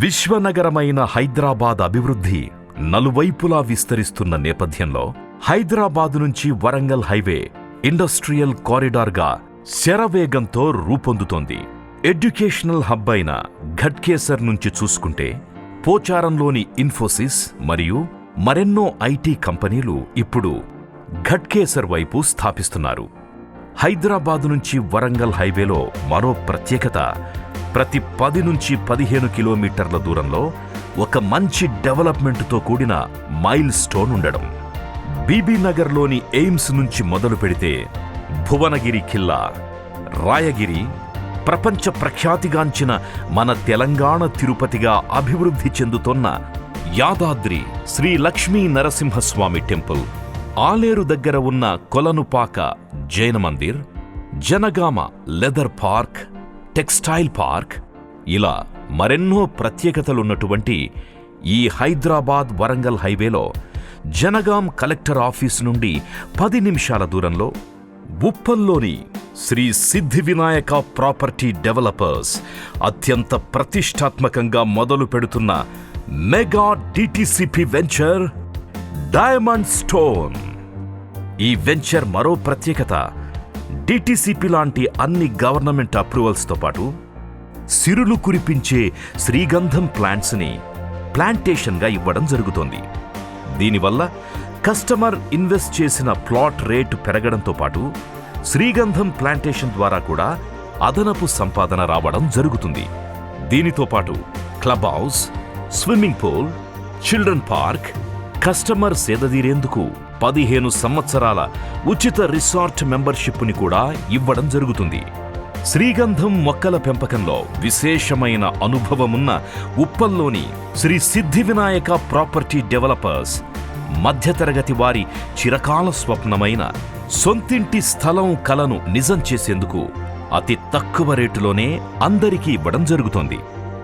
విశ్వనగరమైన హైదరాబాద్ అభివృద్ధి నలువైపులా విస్తరిస్తున్న నేపథ్యంలో హైదరాబాద్ నుంచి వరంగల్ హైవే ఇండస్ట్రియల్ కారిడార్గా శరవేగంతో రూపొందుతోంది. ఎడ్యుకేషనల్ హబ్ అయిన ఘట్కేసర్ నుంచి చూసుకుంటే పోచారంలోని ఇన్ఫోసిస్ మరియు మరెన్నో ఐటీ కంపెనీలు ఇప్పుడు ఘట్కేసర్ వైపు స్థాపిస్తున్నారు. హైదరాబాద్ నుంచి వరంగల్ హైవేలో మరో ప్రత్యేకత ప్రతి పది నుంచి పదిహేను కిలోమీటర్ల దూరంలో ఒక మంచి డెవలప్మెంట్తో కూడిన మైల్ స్టోన్ ఉండడం. బీబీనగర్లోని ఎయిమ్స్ నుంచి మొదలు పెడితే భువనగిరి ఖిల్లా రాయగిరి ప్రపంచ ప్రఖ్యాతిగాంచిన మన తెలంగాణ తిరుపతిగా అభివృద్ధి చెందుతోన్న యాదాద్రి శ్రీ లక్ష్మీ నరసింహస్వామి టెంపుల్ ఆలేరు దగ్గర ఉన్న Kolanupaka Jain mandir Janagama leather park textile park ఇలా మరెన్నో ప్రత్యేకతలున్నటువంటి ఈ హైదరాబాద్ వరంగల్ హైవేలో జనగాం కలెక్టర్ ఆఫీస్ నుండి పది నిమిషాల దూరంలో ఉప్పల్లోని శ్రీ సిద్ధి వినాయక ప్రాపర్టీ డెవలపర్స్ అత్యంత ప్రతిష్టాత్మకంగా మొదలు పెడుతున్న mega DTCP venture diamond stone. ఈ వెంచర్ మరో ప్రత్యేకత డిటిసిపి లాంటి అన్ని గవర్నమెంట్ అప్రూవల్స్తో పాటు సిరులు కురిపించే శ్రీగంధం ప్లాంట్స్ని ప్లాంటేషన్గా ఇవ్వడం జరుగుతోంది. దీనివల్ల కస్టమర్ ఇన్వెస్ట్ చేసిన ప్లాట్ రేటు పెరగడంతో పాటు శ్రీగంధం ప్లాంటేషన్ ద్వారా కూడా అదనపు సంపాదన రావడం జరుగుతుంది. దీనితో పాటు club house swimming pool children park customer సేదదీరేందుకు పదిహేను సంవత్సరాల ఉచిత రిసార్ట్ మెంబర్షిప్ని కూడా ఇవ్వడం జరుగుతుంది. శ్రీగంధం మొక్కల పెంపకంలో విశేషమైన అనుభవమున్న ఉప్పల్లోని శ్రీ సిద్ధి వినాయక ప్రాపర్టీ డెవలపర్స్ మధ్యతరగతి వారి చిరకాల స్వప్నమైన సొంతింటి స్థలం కలను నిజం చేసేందుకు అతి తక్కువ రేటులోనే అందరికీ ఇవ్వడం జరుగుతోంది.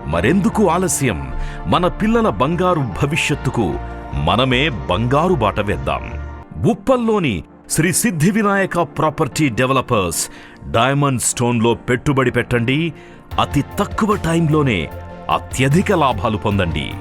మరెందుకు ఆలస్యం? మన పిల్లల బంగారు భవిష్యత్తుకు మనమే బంగారు బాట వేద్దాం. ఉప్పల్లోని Sri Siddhi Vinayaka property developers diamond స్టోన్లో పెట్టుబడి పెట్టండి. అతి తక్కువ టైంలోనే అత్యధిక లాభాలు పొందండి.